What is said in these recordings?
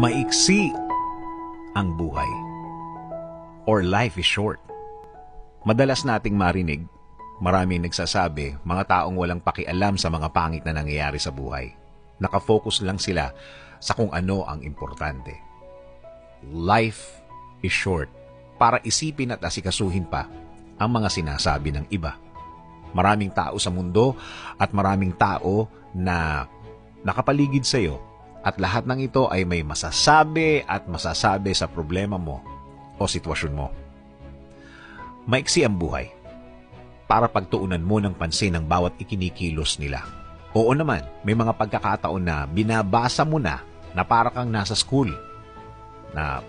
Maiksi ang buhay. Or life is short. Madalas nating marinig, maraming nagsasabi, mga taong walang pakialam sa mga pangit na nangyayari sa buhay. Nakafocus lang sila sa kung ano ang importante. Life is short para isipin at asikasuhin pa ang mga sinasabi ng iba. Maraming tao sa mundo at maraming tao na nakapaligid sa iyo at lahat ng ito ay may masasabi at masasabi sa problema mo o sitwasyon mo. Maiksi ang buhay para pagtuunan mo ng pansin ang bawat ikinikilos nila. Oo naman, may mga pagkakataon na binabasa mo na na para kang nasa school na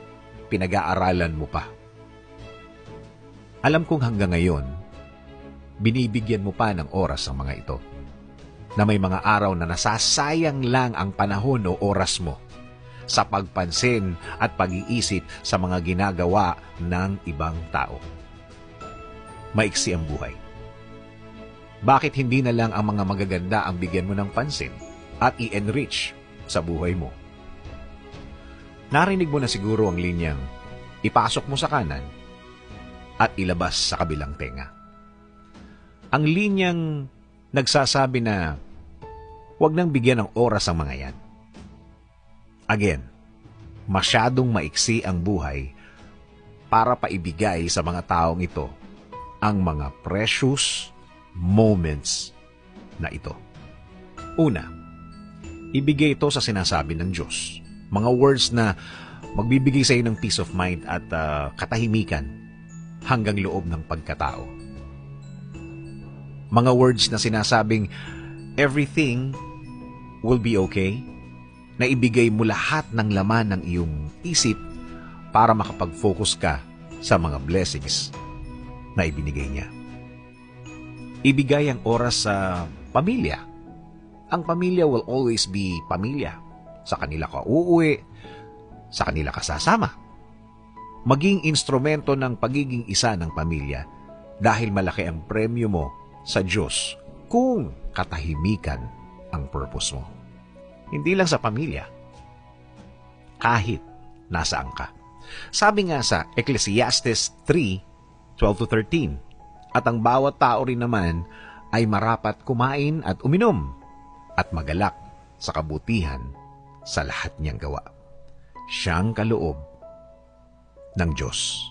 pinag-aaralan mo pa. Alam kong hanggang ngayon, binibigyan mo pa ng oras ang mga ito na may mga araw na nasasayang lang ang panahon o oras mo sa pagpansin at pag-iisip sa mga ginagawa ng ibang tao. Maiksi ang buhay. Bakit hindi na lang ang mga magaganda ang bigyan mo ng pansin at i-enrich sa buhay mo? Narinig mo na siguro ang linyang ipasok mo sa kanan at ilabas sa kabilang tenga. Ang linyang nagsasabi na huwag nang bigyan ng oras ang mga yan. Again, masyadong maiksi ang buhay para paibigay sa mga taong ito ang mga precious moments na ito. Una, ibigay ito sa sinasabi ng Diyos. Mga words na magbibigay sa iyo ng peace of mind at uh, katahimikan hanggang loob ng pagkatao. Mga words na sinasabing, everything will be okay, na ibigay mo lahat ng laman ng iyong isip para makapag-focus ka sa mga blessings na ibinigay niya. Ibigay ang oras sa pamilya. Ang pamilya will always be pamilya. Sa kanila ka uuwi, sa kanila ka sasama. Maging instrumento ng pagiging isa ng pamilya dahil malaki ang premyo mo sa Diyos kung katahimikan ang purpose mo. Hindi lang sa pamilya, kahit nasaan ka. Sabi nga sa Ecclesiastes 3, 12 to 13, at ang bawat tao rin naman ay marapat kumain at uminom at magalak sa kabutihan sa lahat niyang gawa. Siyang kaloob ng Diyos.